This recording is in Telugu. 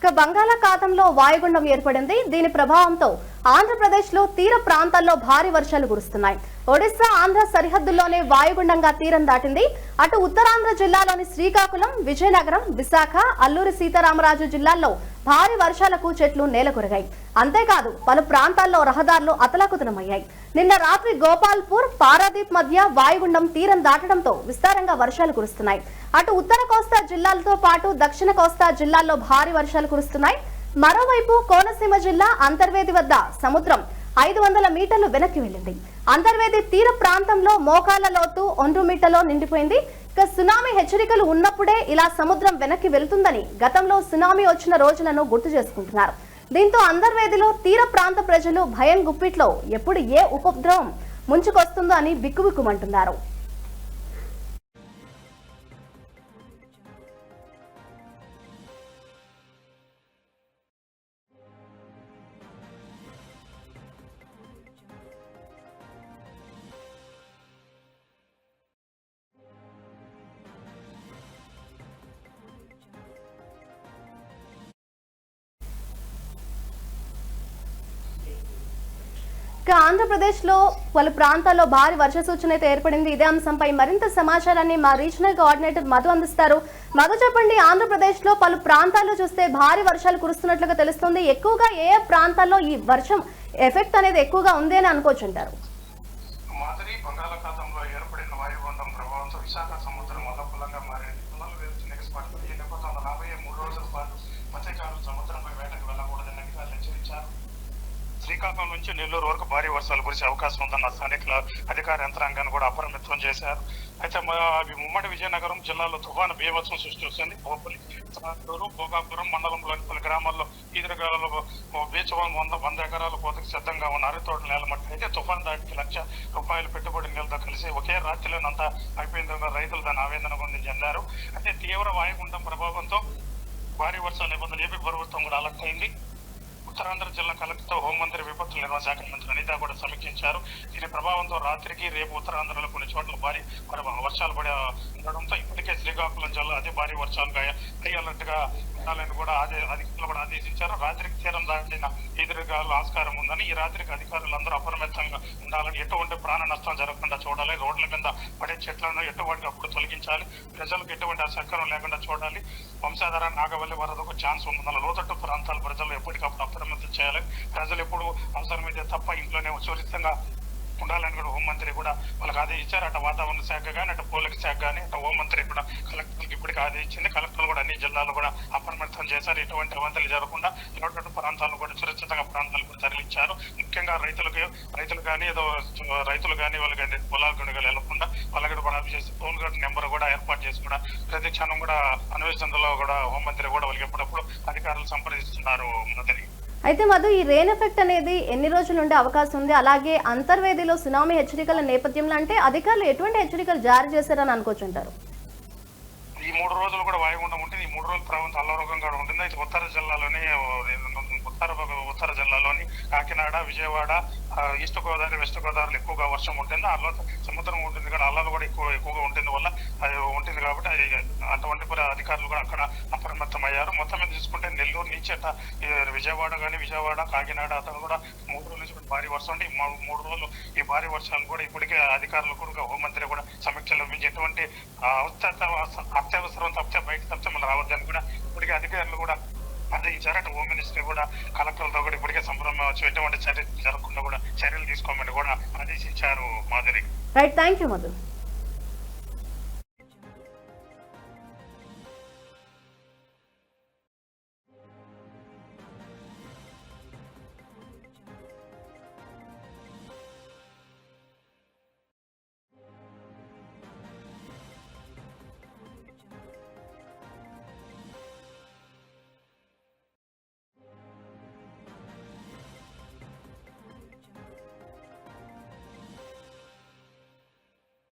ఇక బంగాళాఖాతంలో వాయుగుండం ఏర్పడింది. దీని ప్రభావంతో ఆంధ్రప్రదేశ్లో తీర ప్రాంతాల్లో భారీ వర్షాలు కురుస్తున్నాయి. ఒడిశా ఆంధ్ర సరిహద్దుల్లోనే వాయుగుండంగా తీరం దాటింది. అటు ఉత్తరాంధ్ర జిల్లాలోని శ్రీకాకుళం విజయనగరం విశాఖ అల్లూరి సీతారామరాజు జిల్లాల్లో భారీ వర్షాలకు చెట్లు నేలకొరిగాయి. అంతేకాదు పలు ప్రాంతాల్లో రహదారులు అతలాకుతలమయ్యాయి నిన్న రాత్రి గోపాల్పూర్ పారాదీప్ మధ్య వాయుగుండం తీరం దాటడంతో విస్తారంగా వర్షాలు కురుస్తున్నాయి. అటు ఉత్తర కోస్తా జిల్లాలతో పాటు దక్షిణ కోస్తా జిల్లాల్లో భారీ వర్షాలు కురుస్తున్నాయి. మరోవైపు కోనసీమ జిల్లా అంతర్వేది వద్ద సముద్రం ఐదు వందల మీటర్లు వెనక్కి వెళ్ళింది. అంతర్వేది తీర ప్రాంతంలో మోకాల లోతు ఒండ్రు మీటర్లో నిండిపోయింది. ఇక సునామీ హెచ్చరికలు ఉన్నప్పుడే ఇలా సముద్రం వెనక్కి వెళ్తుందని గతంలో సునామీ వచ్చిన రోజులను గుర్తు చేసుకుంటున్నారు. దీంతో అంతర్వేదిలో తీర ప్రాంత ప్రజలు భయం గుప్పిట్లో ఎప్పుడు ఏ ఉపద్రవం ముంచుకొస్తుందో అని బిక్కుబిక్కుమంటున్నారు. ఇక పలు ప్రాంతాల్లో భారీ వర్ష సూచన అయితే ఏర్పడింది. ఇదే అంశంపై మరింత సమాచారాన్ని మా రీజనల్ కోఆర్డినేటర్ మధు అందిస్తారు. మధు చెప్పండి ఆంధ్రప్రదేశ్లో పలు ప్రాంతాల్లో చూస్తే భారీ వర్షాలు కురుస్తున్నట్లుగా తెలుస్తుంది. ఎక్కువగా ఏ ప్రాంతాల్లో ఈ వర్షం ఎఫెక్ట్ అనేది ఎక్కువగా ఉంది అని అనుకోవచ్చు అంటారు బంగాళాఖాతంలో ఏర్పడిన వాయుగుండం ప్రభావంతో విశాఖ శ్రీకాకుళం నుంచి నెల్లూరు వరకు భారీ వర్షాలు కురిసే అవకాశం ఉందన్న స్థానికుల అధికార యంత్రాంగాన్ని కూడా అప్రమత్తం చేశారు. అయితే అవి ఉమ్మడి విజయనగరం జిల్లాలో తుఫాను బీభత్సం సృష్టిస్తుంది పోపలి భోగాపురం మండలంలోని పలు గ్రామాల్లో ఈదురుగాలలో బీచ్ వంద వంద ఎకరాల కోతకు సిద్ధంగా ఉన్న అరతోట నేలమట్టి అయితే తుఫాన్ దాటికి లక్ష రూపాయల పెట్టుబడి నీళ్ళతో కలిసి ఒకే రాత్రిలోనంతా అయిపోయిందని రైతులు దాని ఆవేదన గురించి చెందారు అయితే తీవ్ర వాయుగుండం ప్రభావంతో భారీ వర్షాలు నిబంధనలు ఏపీ ప్రభుత్వం కూడా అలర్ట్ అయింది. ఉత్తరాంధ్ర జిల్లా కలెక్టర్ హోంమంత్రి విపత్తుల నిర్వహణ శాఖ మంత్రి అనిత కూడా సమీక్షించారు. దీని ప్రభావంతో రాత్రికి రేపు ఉత్తరాంధ్రలో కొన్ని చోట్ల భారీ వర్షాలు పడే ఉండడంతో ఇప్పటికే శ్రీకాకుళం జిల్లా అతి భారీ వర్షాలుగా హై అలర్ట్గా ఉండాలని కూడా అధికారులు కూడా ఆదేశించారు. రాత్రికి తీరం దాటిన ఎదురుగాలు ఆస్కారం ఉందని ఈ రాత్రికి అధికారులందరూ అప్రమత్తంగా ఉండాలని ఎటువంటి ప్రాణ నష్టం జరగకుండా చూడాలి. రోడ్ల మీద పడే చెట్లను ఎటువంటి అప్పుడు తొలగించాలి. ప్రజలకు ఎటువంటి అసౌకర్యం లేకుండా చూడాలి. వంశాధార నాగవల్లి వరదకు ఛాన్స్ ఉందన్న లోతట్టు ప్రాంతాల ప్రజలు ఎప్పటికప్పుడు అప్రమత్తం చేయాలి. ప్రజలు ఎప్పుడు అవసరమైతే తప్ప ఇంట్లోనే సురక్షితంగా ఉండాలని కూడా హోంమంత్రి కూడా వాళ్ళకి ఆదేశించారు అటు వాతావరణ శాఖ కానీ అటు పోలక శాఖ కానీ అటు హోంమంత్రి కూడా కలెక్టర్కి ఇప్పటికీ ఆదేశించింది కలెక్టర్లు కూడా అన్ని జిల్లాలు కూడా అప్రమత్తం చేశారు. ఎటువంటి అవంతలు జరగకుండా ఎటువంటి ప్రాంతాలను కూడా సురక్షితంగా ప్రాంతాలు కూడా తరలించారు. ముఖ్యంగా రైతులకు రైతులు కానీ ఏదో రైతులు కానీ వాళ్ళకి పొలాలు గనుగలు వెళ్ళకుండా వాళ్ళకి కూడా ఆఫ్ చేసి ఫోన్ నెంబర్ కూడా ఏర్పాటు చేసి కూడా ప్రతి క్షణం కూడా అన్వేషణలో కూడా హోంమంత్రి కూడా వాళ్ళకి ఎప్పుడప్పుడు అధికారులు సంప్రదిస్తున్నారు మంత్రి అయితే మధు ఈ రెయిన్ ఎఫెక్ట్ అనేది ఎన్ని రోజులు ఉండే అవకాశం ఉంది? అలాగే అంతర్వేదిలో సునామీ హెచ్చరికల నేపథ్యంలో అంటే అధికారులు ఎటువంటి హెచ్చరికలు జారీ చేశారని అనుకోవచ్చు అంటారు ఈ మూడు రోజులు కూడా వాయుగుండం ఉంటుంది. ఈ మూడు రోజులు ప్రభావం అల్లరోగంగా ఉంటుంది. అయితే ఉత్తర జిల్లాలోని ఉత్తర ఉత్తర జిల్లాలోని కాకినాడ విజయవాడ ఈస్ట్ గోదావరి వెస్ట్ గోదావరిలో ఎక్కువగా వర్షం ఉంటుంది. అల్ల సముద్రం ఉంటుంది కూడా అల్లలు కూడా ఎక్కువ ఎక్కువగా ఉంటుంది. వల్ల అది ఉంటుంది కాబట్టి అది అటువంటి కూడా అధికారులు కూడా అక్కడ అప్రమత్తం అయ్యారు మొత్తం మీద చూసుకుంటే నెల్లూరు నుంచి అట్ట ఈ విజయవాడ కానీ విజయవాడ కాకినాడ అతను కూడా మూడు రోజుల నుంచి భారీ వర్షం ఉంది మూడు రోజులు ఈ భారీ వర్షాలు కూడా ఇప్పటికే అధికారులు కూడా హోంమంత్రి కూడా సమీక్షలు మించి ఎటువంటి అత్యవసరం తప్పితే బయట తప్పితే మనం రావద్దని కూడా ఇప్పటికే అధికారులు కూడా అదే అటు హోమ్ మినిస్టర్ కూడా కలెక్టర్లతో కూడా ఇప్పటికే సంబరం ఎటువంటి చర్య జరగకుండా కూడా చర్యలు తీసుకోమని కూడా ఆదేశించారు మాదిరి రైట్ థ్యాంక్ యూ మధు.